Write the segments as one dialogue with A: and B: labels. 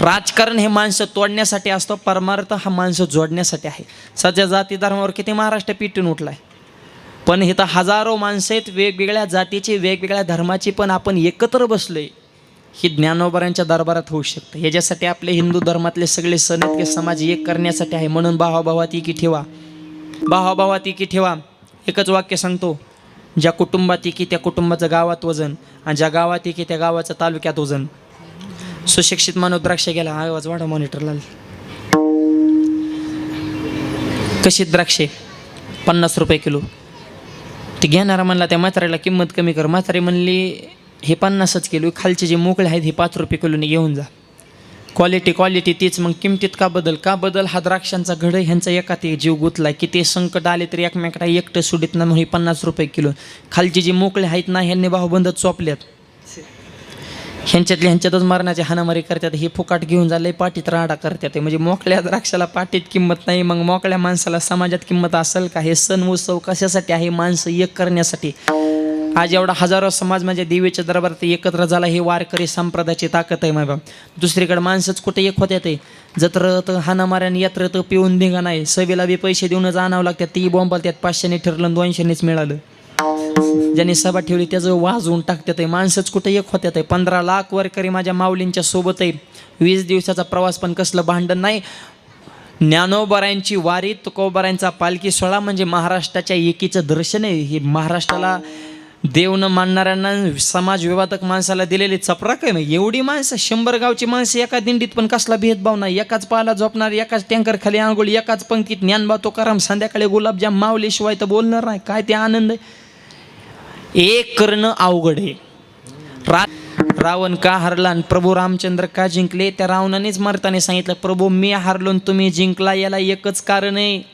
A: राजकारण हे माणसं तोडण्यासाठी असतो परमार्थ हा माणसं जोडण्यासाठी आहे. सध्या जाती धर्मावर किती महाराष्ट्र पिटून उठलाय? पण इथं हजारो माणसं आहेत वेगवेगळ्या जातीची वेगवेगळ्या धर्माची पण आपण एकत्र बसलो आहे ही ज्ञानोबरांच्या दरबारात होऊ शकतं. ह्याच्यासाठी आपले हिंदू धर्मातले सगळे सण इतके समाज एक करण्यासाठी आहे. म्हणून भावाभावात एकी ठेवा. भावाभावात एकी ठेवा. एकच वाक्य सांगतो. ज्या कुटुंबात एकी त्या कुटुंबाचं गावात वजन आणि ज्या गावात एकी त्या गावाचं तालुक्यात वजन. सुशिक्षित मानव द्राक्ष गेला. आवाज वाढा मॉनिटरला कशी द्राक्षे? पन्नास रुपये किलो. ते घेणारा म्हणला त्या म्हाताऱ्याला किंमत कमी कर. म्हातारी म्हणली हे पन्नासच किलो खालचे जे मोकळे आहेत हे पाच रुपये किलोने घेऊन जा. क्वालिटी क्वालिटी तीच मग किमतीत का बदल? का बदल? हा द्राक्षांचा घड ह्यांचा एका ते जीव गुतला किती संकट आले तरी एकमेकडा एकटं सुडीत ना हे पन्नास रुपये किलो. खालचे जे मोकळे आहेत ना ह्यांनी भाऊबंदच चोपल्यात ह्यांच्यातले ह्यांच्यातच मरणाची हाणामारी करतात. हे फुकाट घेऊन झाले पाठीत राडा करतात म्हणजे मोकळ्या द्राक्षाला पाठीत किंमत नाही मग मोकळ्या माणसाला समाजात किंमत असेल का? हे सण उत्सव कशासाठी आहे? माणसं एक करण्यासाठी. आज एवढा हजारो समाज म्हणजे देवीच्या दरबारात एकत्र झाला हे वारकरी संप्रदायाची ताकद आहे माझ्या दुसरीकडे माणसंच कुठे एक होत्या ते जत्रत हाणामाऱ्याने यात्रत पिऊन धिंगा नाही सभेला बी पैसे देऊनच आणावं लागतात. ती बॉम्बल त्यात पाचशेने ठरलं दोनशेनेच मिळालं. ज्यांनी सभा ठेवली त्याचं वाजवून टाकतात आहे माणसंच कुठं एक होत्यात आहे पंधरा लाख वारकरी माझ्या माऊलींच्या सोबत आहे वीस दिवसाचा प्रवास पण कसलं भांडण नाही. ज्ञानोबरायांची वारी तुकोबरायांचा पालखी सोहळा म्हणजे महाराष्ट्राच्या एकीचं दर्शन आहे. हे महाराष्ट्राला देव न मानणाऱ्यांना समाज विवादक माणसाला दिलेली चपराक आहे ना. एवढी माणसं शंभर गावची माणसं एका दिंडीत पण कसला भेदभाव नाही. एकाच पाला झोपणार एकाच टँकर खाली आंघोळ एकाच पंक्तीत ज्ञानबा तुकाराम संध्याकाळी गुलाबजाम माऊलीशिवाय तर बोलणार नाही. काय ते आनंद आहे? एक करणं अवघड आहे. रा रावण का हरला आणि प्रभू रामचंद्र का जिंकले? त्या रावणानेच मरताने सांगितलं प्रभू मी हारलो तुम्ही जिंकला याला एकच कारण आहे.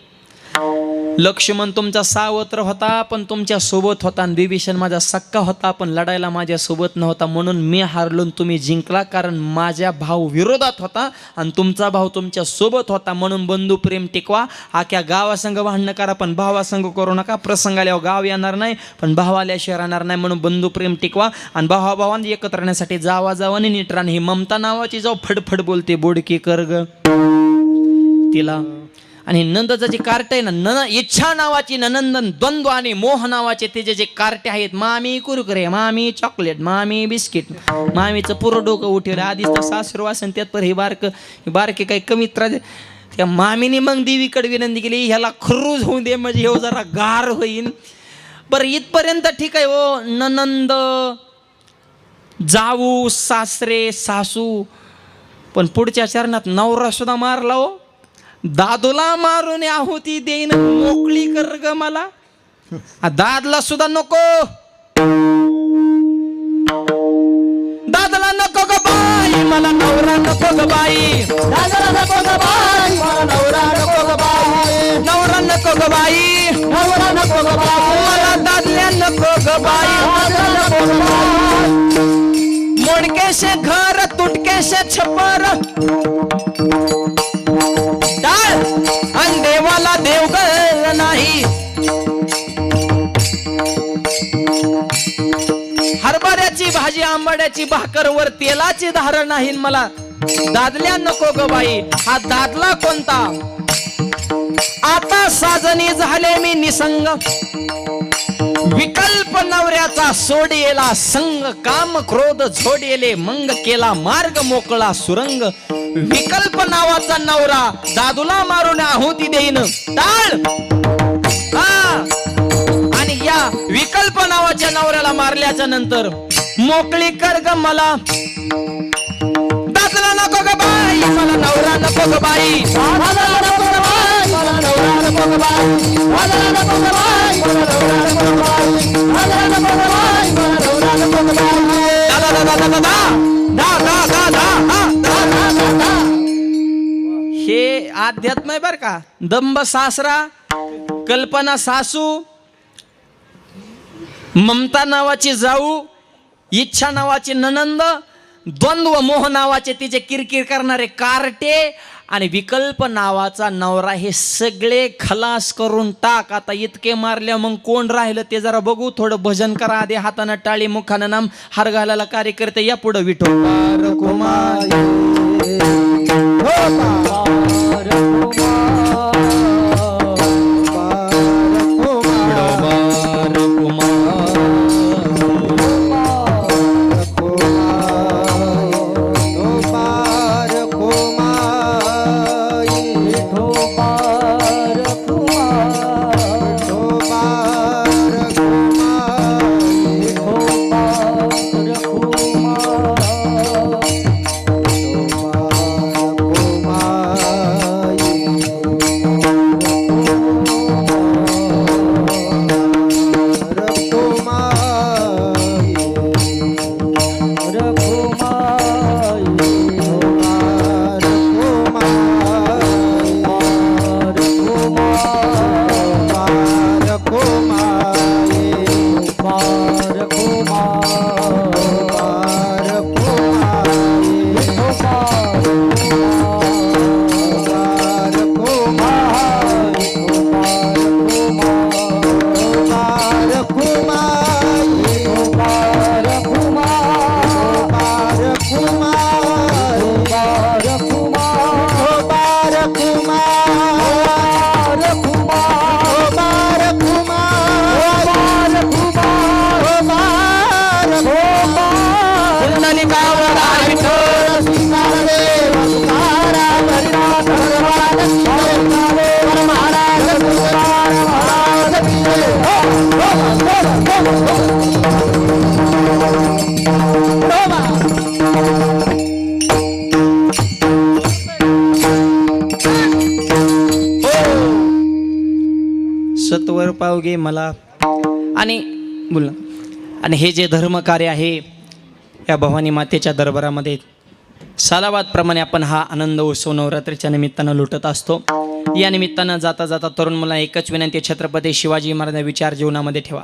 A: लक्ष्मण तुमचा सावत्र होता पण तुमच्यासोबत होता आणि विभीषण माझा सक्का होता पण लढायला माझ्या सोबत नव्हता. म्हणून मी हारलो तुम्ही जिंकला कारण माझ्या भाऊ विरोधात होता आणि तुमचा भाऊ तुमच्यासोबत होता. म्हणून बंधू प्रेम टिकवा आख्या गावासंग भांडणं करा पण भावासंग करू नका. प्रसंग आल्यावर गाव येणार नाही पण भाव आल्याशिवाय राहणार नाही. म्हणून बंधू प्रेम टिकवा आणि भावाभावांनी एकत्र राहण्यासाठी जावा जावा आणि नीट राहणे ही ममता नावाची जाऊ फडफड बोलते बोडकी कर्ग तिला आणि नंदचं जे कार्ट आहे ना नन इच्छा नावाची ननंदन द्वंद्व आणि मोह नावाचे त्याचे जे कार्टे आहेत मामी कुरकुरे मामी चॉकलेट मामी बिस्किट मामीचं पुरं डोकं उठेल आधीच तर सासरू आणि त्यात पर हे बारक बारके काही कमी त्रास त्या मामीने मग देवीकडे विनंती केली ह्याला खरूज होऊन दे म्हणजे हे जरा गार होईन. बरं इथपर्यंत ठीक आहे हो. ननंद जाऊ सासरे सासू पण पुढच्या चरणात नवरा सुद्धा मारला हो. दादूला मारून आहुती देईन. मोकळी कर ग मला. दादला सुद्धा नको. दादला नको ग बाई. मला नवरा नको ग बाई.
B: दादाला नको ग बाई. मला नवरा नको ग बाई.
A: नवरा नको ग बाई.
B: नवरा नको ग बाई.
A: मला दादल्या नको ग बाई.
B: नको ग बाई.
A: मोडकेशे घर तुटकेशे छपर. वड्याची भाकर वर तेलाची धारण नाही मला. दादल्या नको ग बाई हा दादला कोणता? आता साजनी झाले मी निसंग. विकल्प नवऱ्याचा सोडियेला संग काम क्रोध झोडियेले मंग केला मार्ग मोकळा सुरंग. विकल्प नावाचा नवरा दादूला मारून आहुती देईन. टाळ! मला मारल्याच्या नंतर. मोकळी कर ग मला. दादला नको ग बाई. मला नवरा नको ग बाई.
B: नको ग बाई. मला नवरा नको ग बाई. नको ग बाई. मला नवरा नको ग बाई. नको ग बाई. मला नवरा नको ग बाई.
A: दा दा दा दा दा दा. दा दा हे. आध्यात्म आहे बर का. दंब सासरा कल्पना सासू ममता नावाची जाऊ इच्छा नावाची ननंद द्वंद्व मोह नावाचे तिचे किरकिर करणारे कार्टे आणि विकल्प नावाचा नवरा हे सगळे खलास करून टाक. आता इतके मारले मग कोण राहिलं ते जरा बघू. थोडं भजन करा आधी हातानं टाळी मुखानं नाम. हार घालायला कार्यकर्ते या पुढं विठो. कुमार. वर मला. आणि बोल आणि हे जे धर्मकार्य आहे या भवानी मातेच्या दरबारामध्ये सालाबादप्रमाणे आपण हा आनंद उत्सव नवरात्रीच्या निमित्तानं लुटत असतो. या निमित्तानं जाता जाता तरुण मुला एकच विनंती छत्रपती शिवाजी महाराजांना विचार जीवनामध्ये ठेवा.